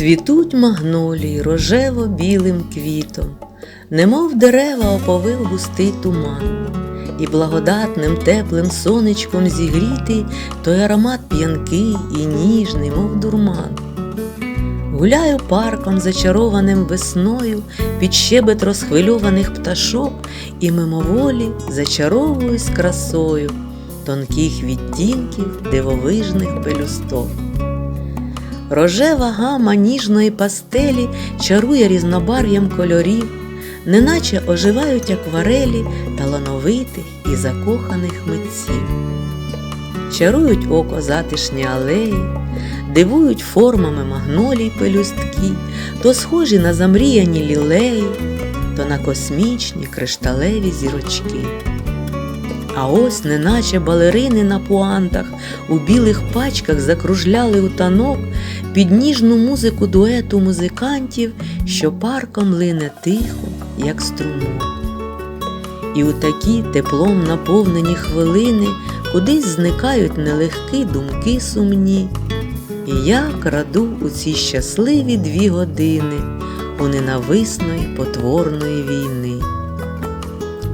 Цвітуть магнолії рожево-білим квітом, немов дерева оповив густий туман, і благодатним теплим сонечком зігрітий той аромат п'янкий і ніжний, мов дурман. Гуляю парком, зачарованим весною, під щебет розхвильованих пташок, і мимоволі зачаровуюсь красою тонких відтінків дивовижних пелюсток. Рожева гама ніжної пастелі чарує різнобарв'ям кольорів, неначе оживають акварелі талановитих і закоханих митців. Чарують око затишні алеї, дивують формами магнолій пелюстки, то схожі на замріяні лілеї, то на космічні кришталеві зірочки. А ось, неначе балерини на пуантах, у білих пачках закружляли у танок під ніжну музику дуету музикантів, що парком лине тихо, як струмок. І у такі теплом наповнені хвилини кудись зникають нелегкі думки сумні. І я краду у ці щасливі дві години у ненависної потворної війни.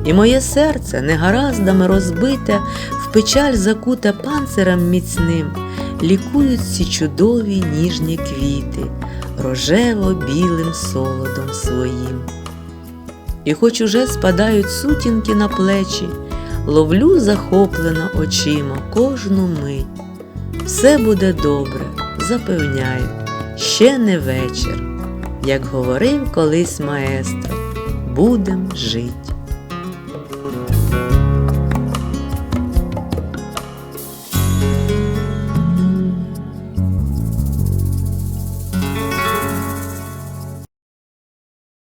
І моє серце негараздами розбите, в печаль закуте панцирем міцним, лікують ці чудові ніжні квіти, рожево-білим солодом своїм. І хоч уже спадають сутінки на плечі, ловлю захоплено очима кожну мить. Все буде добре, запевняю, ще не вечір, як говорив колись маестро, будем жить.